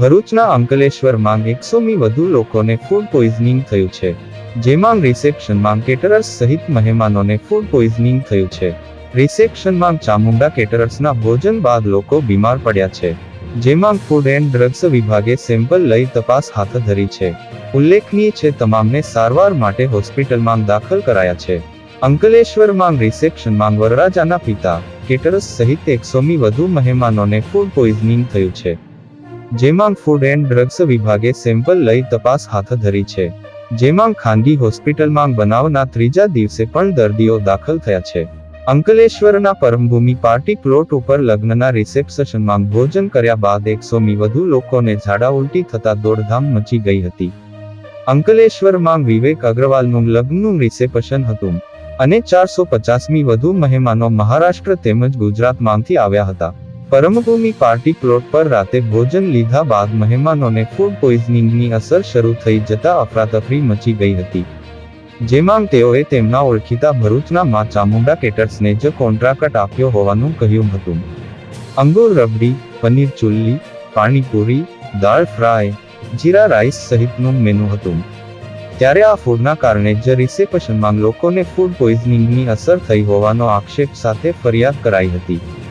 ભરૂચના અંકલેશ્વરમાં એકસોમી વધુ લોકોને ફૂડ પોઈઝનિંગ થયું છે, જેમાં રિસેપ્શનમાં કેટરર્સ સહિત મહેમાનોને ફૂડ પોઈઝનિંગ થયું છે. રિસેપ્શનમાં ચામુંડા કેટરર્સના ભોજન બાદ લોકો બીમાર પડ્યા છે, જેમાં ફૂડ એન્ડ ડ્રગ્સ વિભાગે સેમ્પલ લઈ તપાસ હાથ ધરી છે. ઉલ્લેખનીય છે, તમામને સારવાર માટે હોસ્પિટલમાં દાખલ કરાયા છે. અંકલેશ્વરમાં રિસેપ્શનમાં વરરાજાના પિતા, કેટરસ સહિત એકસોમી વધુ મહેમાનોને ફૂડ પોઈઝનિંગ થયું છે. જેમાં ફૂડ એન્ડ ડ્રગ્સ વિભાગે સેમ્પલ લઈ તપાસ હાથ ધરી છે. જેમાં ખાનગી હોસ્પિટલમાં બનાવના ત્રીજા દિવસે પણ દર્દીઓ દાખલ થયા છે. અંકલેશ્વરના પરમભૂમિ પાર્ટી પ્લોટ ઉપર લગ્નના રિસેપ્શનમાં ભોજન કર્યા બાદ એકસોમી વધુ લોકોને ઝાડા ઉલટી થતા દોડધામ મચી ગઈ હતી. અંકલેશ્વરમાં વિવેક અગ્રવાલનું લગ્નનું રિસેપ્શન હતું. અને ચારસો પચાસમી વધુ મહેમાનો મહારાષ્ટ્ર તેમજ ગુજરાતમાંથી આવ્યા હતા. પરમભૂમિ પાર્ટી પ્લોટ પર રાતે ભોજન લીધા બાદ મહેમાનોને ફૂડ પોઈઝનિંગની અસર શરૂ થઈ જતા અફરાતફરી મચી ગઈ હતી. જેમાં તેઓએ તેમના ઓળખીતા ભરૂચના મા ચામુંડા કેટર્સને જ કોન્ટ્રાક્ટ આપ્યો હોવાનું કહ્યું હતું. અંગુર rabri, paneer chilli, panipuri, dal fry, jeera rice સહિતનું menu હતું. ત્યારે આ ફૂડના કારણે જ રિસેપ્શનમાં લોકોને ફૂડ પોઈઝનિંગની અસર થઈ હોવાનો આક્ષેપ સાથે ફરિયાદ કરાઈ હતી.